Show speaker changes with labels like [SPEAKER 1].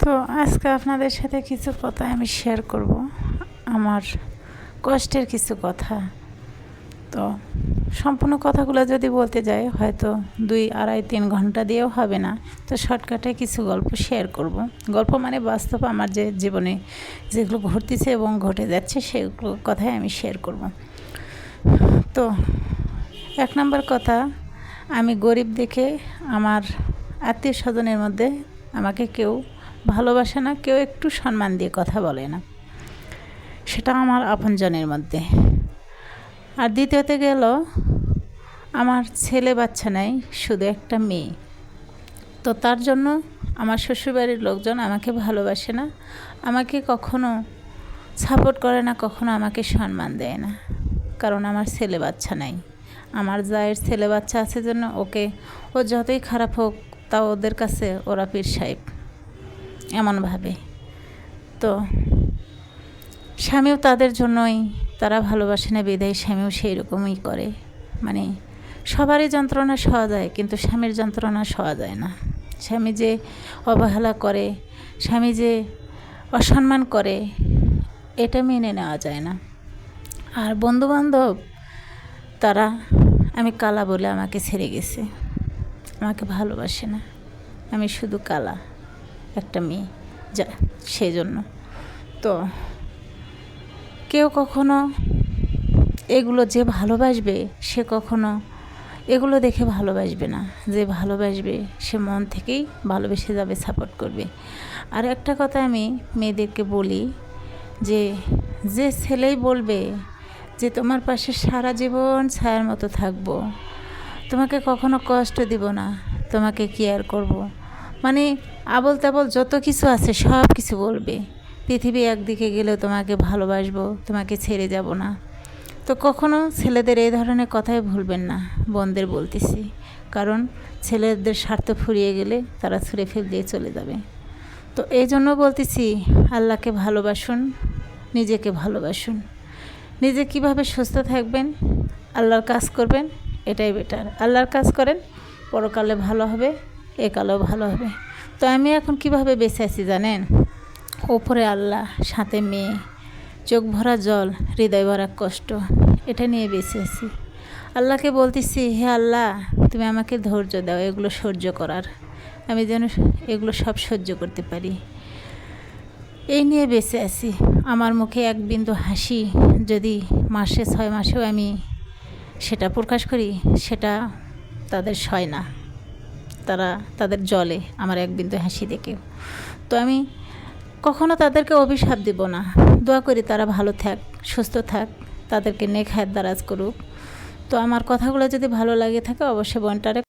[SPEAKER 1] তো আজকে আপনাদের সাথে কিছু কথা আমি শেয়ার করব। আমার কষ্টের কিছু কথা। তো সম্পূর্ণ কথাগুলো যদি বলতে যাই, হয়তো দুই আড়াই তিন ঘণ্টা দিয়েও হবে না। তো শর্টকাটে কিছু গল্প শেয়ার করব। গল্প মানে বাস্তব আমার যে জীবনে যেগুলো ঘটতেছে এবং ঘটে যাচ্ছে, সেগুলো কথাই আমি শেয়ার করব। তো এক নম্বর কথা, আমি গরিব দেখে আমার আত্মীয় স্বজনের মধ্যে আমাকে কেউ ভালোবাসে না, কেউ একটু সম্মান দিয়ে কথা বলে না। সেটা আমার আপনজনের মধ্যে। আর দ্বিতীয়তে গেল, আমার ছেলে বাচ্চা নাই, শুধু একটা মেয়ে। তো তার জন্য আমার শ্বশুরবাড়ির লোকজন আমাকে ভালোবাসে না, আমাকে কখনো সাপোর্ট করে না, কখনো আমাকে সম্মান দেয় না। কারণ আমার ছেলে বাচ্চা নাই। আমার জায়ের ছেলে বাচ্চা আছে জন্য ওকে, ও যতই খারাপ হোক তা ওদের কাছে ওরা পীর সাহেব। এমনভাবে। তো স্বামীও তাদের জন্যই তারা ভালোবাসে না, বিদায় স্বামীও সেই রকমই করে। মানে সবারই যন্ত্রণা সওয়া যায়, কিন্তু স্বামীর যন্ত্রণা সওয়া যায় না। স্বামী যে অবহেলা করে, স্বামী যে অসম্মান করে, এটা মেনে নেওয়া যায় না। আর বন্ধুবান্ধব, তারা, আমি কালা বলে আমাকে ছেড়ে গেছে। আমাকে ভালোবাসে না। আমি শুধু কালা। একটা মেয়ে, যা সেই জন্য তো কেউ কখনো এগুলো যে ভালোবাসবে, সে কখনো এগুলো দেখে ভালোবাসবে না। যে ভালোবাসবে, সে মন থেকেই ভালোবেসে যাবে সাপোর্ট করবে। আর একটা কথা আমি মেয়েদেরকে বলি যে যে ছেলেই বলবে যে, তোমার পাশে সারা জীবন ছায়ার মতো থাকব। তোমাকে কখনো কষ্ট দিব না। তোমাকে কেয়ার করব। মানে আবল তাবল যত কিছু আছে সব কিছু বলবে। পৃথিবী একদিকে গেলেও তোমাকে ভালোবাসবো, তোমাকে ছেড়ে যাব না। তো কখনো ছেলেদের এই ধরনের কথাই ভুলবেন না, বোনদের বলতেছি। কারণ ছেলেদের স্বার্থ ফুরিয়ে গেলে তারা ছুঁড়ে ফেল দিয়ে চলে যাবে। তো এই জন্য বলতেছি, আল্লাহকে ভালোবাসুন, নিজেকে ভালোবাসুন। নিজে কীভাবে সুস্থ থাকবেন? আল্লাহর কাজ করবেন, এটাই বেটার আল্লাহর কাজ করেন, পরকালে ভালো হবে। একালেও ভালো হবে। তো আমি এখন কীভাবে বেঁচে আছি জানেন? ওপরে আল্লাহ, সাথে মেয়ে, চোখ ভরা জল, হৃদয় ভরা কষ্ট, এটা নিয়ে বেঁচে আছি। আল্লাহকে বলতেছি, হে আল্লাহ, তুমি আমাকে ধৈর্য দাও, এগুলো সহ্য করার। আমি যেন এগুলো সব সহ্য করতে পারি। এই নিয়ে বেঁচে আছি। আমার মুখে এক বিন্দু হাসি, যদি মাসে ছয় মাসেও আমি সেটা প্রকাশ করি, সেটা তাদের সয় না। তারা তাদের জলে আমার এক বিন্দু হাসি দেখে। তো আমি কখনো তাদেরকে অভিশাপ দিব না। দোয়া করি তারা ভালো থাক, সুস্থ থাক, তাদেরকে নেক হায়াত দারাজ করুক। তো আমার কথাগুলো যদি ভালো লাগে থাকে, অবশ্যই বনটারে